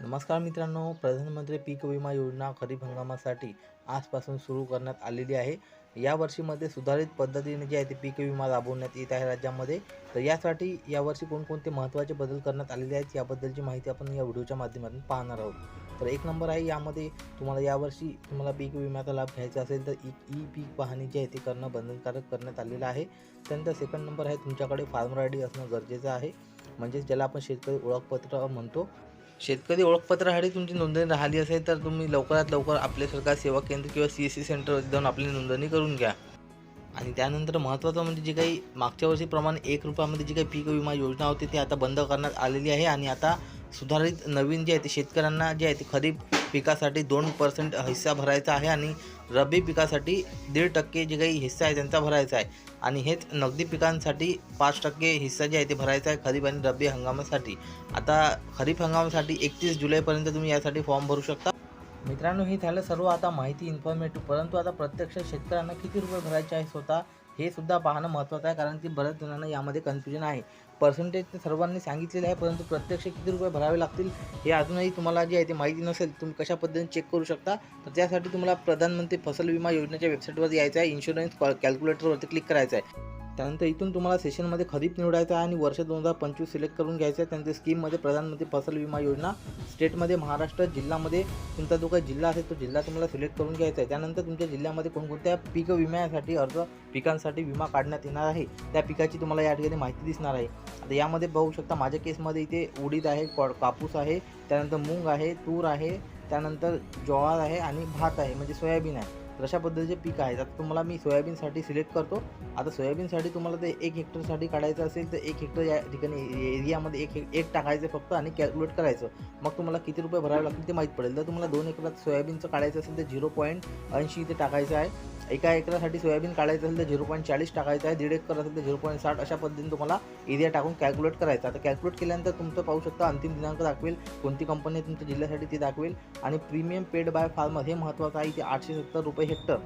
नमस्कार मित्रांनो प्रधानमंत्री पीक विमा योजना खरीप हंगामासाठी आजपासून सुरू करण्यात आलेली आहे. या वर्षीमध्ये सुधारित पद्धतीने जे आहे ते पीक विमा राबवण्यात येत आहे राज्यामध्ये. तर यासाठी यावर्षी कोणकोणते महत्त्वाचे बदल करण्यात आलेले आहेत याबद्दलची माहिती आपण या व्हिडिओच्या माध्यमातून पाहणार आहोत. तर एक नंबर आहे यामध्ये तुम्हाला यावर्षी तुम्हाला पीक विम्याचा लाभ घ्यायचा असेल तर ई ई पीक पाहणी जी आहे ती करणं बंधनकारक करण्यात आलेलं आहे. त्यानंतर सेकंड नंबर आहे तुमच्याकडे फार्मर आय डी असणं गरजेचं आहे. म्हणजेच ज्याला आपण शेतकरी ओळखपत्र म्हणतो. शेतकरी ओळखपत्रासाठी तुमची नोंदणी राहिली असेल तर तुम्ही लवकरात लवकर आपले सरकार सेवा केंद्र किंवा सी एस सी सेंटर जाऊन आपली नोंदणी करून घ्या. आणि त्यानंतर महत्त्वाचं म्हणजे जे काही मागच्या वर्षीप्रमाणे एक रुपयामध्ये जी काही पीक विमा योजना होती ती आता बंद करण्यात आलेली आहे. आणि आता सुधारित नवीन जे आहे ते शेतकऱ्यांना जे आहे ते खरीप पिकासाठी दोन पर्सेंट हिस्सा भरायचा आहे आणि रब्बी पिकासाठी दीड टक्के जे काही हिस्सा आहे त्यांचा भरायचा आहे. आणि हेच नगदी पिकांसाठी पाच टक्के हिस्सा जे आहे ते भरायचा आहे खरीप आणि रब्बी हंगामासाठी. आता खरीप हंगामासाठी एकतीस जुलैपर्यंत तुम्ही यासाठी फॉर्म भरू शकता. मित्रांनो हे झालं सर्व. आता माहिती इन्फॉर्मेटिव्ह परंतु आता प्रत्यक्ष शेतकऱ्यांना किती रुपये भरायचे आहे स्वतः? हे सुद्धा पाहणं महत्त्वाचं आहे कारण की बऱ्याच जणांना यामध्ये कन्फ्युजन आहे. पर्सेंटेज तर सर्वांनी सांगितलेले आहे परंतु प्रत्यक्ष किती रुपये भरावे लागतील हे अजूनही तुम्हाला जे आहे ते माहिती नसेल तुम्ही कशा पद्धतीने चेक करू शकता? तर त्यासाठी तुम्हाला प्रधानमंत्री फसल विमा योजनेच्या वेबसाईटवर यायचं आहे इन्शुरन्स कॅल्क्युलेटरवरती क्लिक करायचं आहे. त्यानंतर इथून तुम्हाला सेशनमध्ये खरीप निवडायचं आहे आणि वर्ष दोन हजार पंचवीस सिलेक्ट करून घ्यायचं आहे. त्यानंतर स्कीममध्ये प्रधानमंत्री फसल विमा योजना स्टेटमध्ये महाराष्ट्र जिल्ह्यामध्ये तुमचा जो काही जिल्हा असेल तो जिल्हा तुम्हाला सिलेक्ट करून घ्यायचा आहे. त्यानंतर तुमच्या जिल्ह्यामध्ये कोणकोणत्या पीक विम्यासाठी अर्ज पिकांसाठी विमा काढण्यात येणार आहे त्या पिकाची तुम्हाला या ठिकाणी माहिती दिसणार आहे. आता यामध्ये बघू शकता माझ्या केसमध्ये इथे उडीद आहे कॉ- कापूस आहे त्यानंतर मूग आहे तूर आहे त्यानंतर ज्वार आहे आणि भात आहे म्हणजे सोयाबीन आहे. तर अशा पद्धतीचे पीक आहेत. आता तुम्हाला मी सोयाबीनसाठी सिलेक्ट करतो. आता सोयाबीनसाठी तुम्हाला ते एक हेक्टरसाठी काढायचं असेल तर एक हेक्टर या ठिकाणी एरियामध्ये एक एक टाकायचं फक्त आणि कॅल्क्युलेट करायचं. मग तुम्हाला किती रुपये भरावे लागतील ते माहीत पडेल. जर तुम्हाला दोन एकरात सोयाबीनचं काढायचं असेल तर झिरो पॉईंट ऐंशी इथे टाकायचं आहे. एका एकरासाठी सोयाबीन काढायचं असेल तर झिरो पॉईंट चाळीस टाकायचं आहे. दीड एकर असेल तर झिरो पॉईंट साठ अशा पद्धतीने तुम्हाला एरिया टाकून कॅल्क्युलेट करायचा. आता कॅल्क्युलेट केल्यानंतर तुमचं पाहू शकता अंतिम दिनांक दाखवेल. कोणती कंपनी आहे तुमच्या जिल्ह्यासाठी ती दाखवेल. आणि प्रीमियम पेड बाय फार्मर हे महत्त्वाचं आहे. की आठशे सत्तर रुपये हेक्टर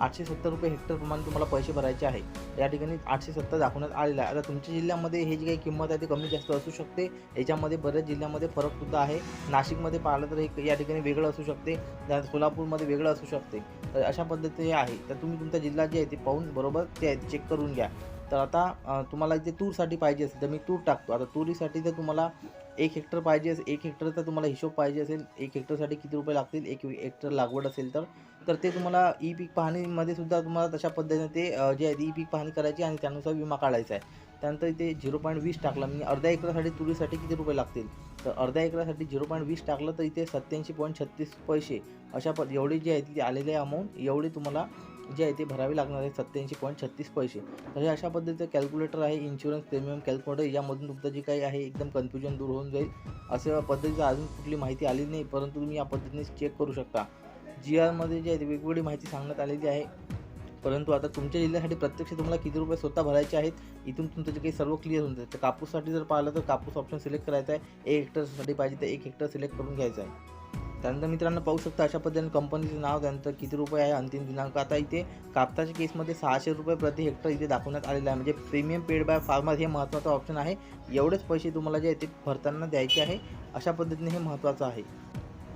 आठशे सत्तर रुपये हेक्टरप्रमाणे तुम्हाला पैसे भरायचे आहे. या ठिकाणी आठशे सत्तर दाखवण्यात आलेलं आहे. आता तुमच्या जिल्ह्यामध्ये हे जी काही किंमत आहे ती कमी जास्त असू शकते. याच्यामध्ये बऱ्याच जिल्ह्यामध्ये फरकसुद्धा आहे. नाशिकमध्ये पाहिलं तर एक या ठिकाणी वेगळं असू शकते. सोलापूरमध्ये वेगळं असू शकते. तर अशा पद्धती हे आहे. तर तुम्ही तुमचा जिल्हा जे आहे ते पाहून बरोबर ते चेक करून घ्या. तर आता तुम्हाला इथे तूरसाठी पाहिजे असेल तर मी तूर टाकतो. आता तुरीसाठी जर तुम्हाला एक हेक्टर पाहिजे असेल एक हेक्टरचा तुम्हाला हिशोब पाहिजे असेल. एक हेक्टरसाठी किती रुपये लागतील? एक हेक्टर लागवड असेल तर. तर ते तुम्हाला ई पीक पाहणीमध्ये सुद्धा तुम्हाला तशा पद्धतीने ते जे आहे ई पीक पाहणी करायची आणि त्यानुसार विमा काढायचा आहे. त्यानंतर इथे झिरो पॉईंट वीस टाकला. मी अर्ध्या एकरासाठी तुरीसाठी किती रुपये लागतील? तर अर्ध्या एकरासाठी झिरो पॉईंट वीस टाकलं तर इथे सत्याऐंशी पॉईंट छत्तीस पैसे अशा पद एवढे जे आहे तिथे आलेले आहे अमाऊंट एवढे तुम्हाला जे आहे ते भरावे लागणार आहे सत्याऐंशी पॉईंट छत्तीस पैसे. तर हे अशा पद्धतीचं कॅल्क्युलेटर आहे इन्शुरन्स प्रीमियम कॅल्क्युलेटर यामधून तुमचं जे काही आहे एकदम कन्फ्युजन दूर होऊन जाईल. असं पद्धतीचं अजून कुठली माहिती आली नाही परंतु तुम्ही या पद्धतीने चेक करू शकता. जी आरमध्ये जे आहे वेगवेगळी माहिती सांगण्यात आलेली आहे. परंतु आता तुमच्या जिल्ह्यासाठी प्रत्यक्ष तुम्हाला किती रुपये स्वतः भरायचे आहेत इथून तुमचं जे काही सर्व क्लिअर होऊन जाईल तर कापूससाठी जर पाहिलं तर कापूस ऑप्शन सिलेक्ट करायचा आहे. एक हेक्टरसाठी पाहिजे तर एक हेक्टर सिलेक्ट करून घ्यायचं आहे. त्यानंतर मित्रांनो पाहू शकता अशा पद्धतीने कंपनीचं नाव त्यानंतर किती रुपये आहे अंतिम दिनांक. आता इथे कापसाच्या केसमध्ये सहाशे रुपये प्रति हेक्टर इथे दाखवण्यात आलेलं आहे. म्हणजे प्रीमियम पेड बाय फार्मर हे महत्त्वाचं ऑप्शन आहे. एवढेच पैसे तुम्हाला जे आहे ते भरताना द्यायचे आहे. अशा पद्धतीने हे महत्त्वाचं आहे.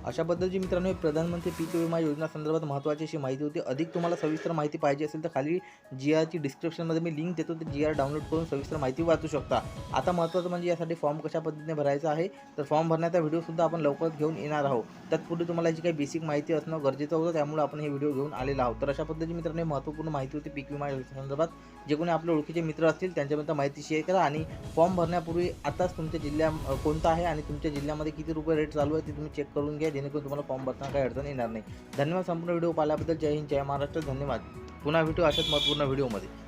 अशा पद्धतीची मित्रांनो हे प्रधानमंत्री पीक विमा योजना संदर्भात महत्त्वाची अशी माहिती होती. अधिक तुम्हाला सविस्तर माहिती पाहिजे असेल तर खाली जी आरची डिस्क्रिप्शनमध्ये मी लिंक देतो ते जी आर डाउनलोड करून सविस्तर माहिती वाचू शकता. आता महत्त्वाचं म्हणजे यासाठी फॉर्म कशा पद्धतीने भरायचा आहे? तर फॉर्म भरण्याचा व्हिडिओसुद्धा आपण लवकरच घेऊन येणार आहोत. तत्पूर्वी तुम्हाला याची काही बेसिक माहिती असणं गरजेचं होतं त्यामुळे आपण हे व्हिडिओ घेऊन आलेला आहोत. तर अशा पद्धतीची मित्रांनो महत्त्वपूर्ण माहिती होती पीक विमा योजना संदर्भात. जे कोणी आपले ओळखीचे मित्र असतील त्यांच्यापर्यंत माहिती शेअर करा आणि फॉर्म भरण्यापूर्वी आताच तुमच्या जिल्ह्या कोणता आहे आणि तुमच्या जिल्ह्यामध्ये किती रुपये रेट चालू आहे ते तुम्ही चेक करून घ्या. जेणेकरून तुम्हाला फॉर्म भरताना काही अडचण येणार नाही. धन्यवाद संपूर्ण व्हिडिओ पाहिल्याबद्दल जय हिंद जय महाराष्ट्र धन्यवाद. पुन्हा भेटू अशाच महत्त्वपूर्ण व्हिडिओमध्ये.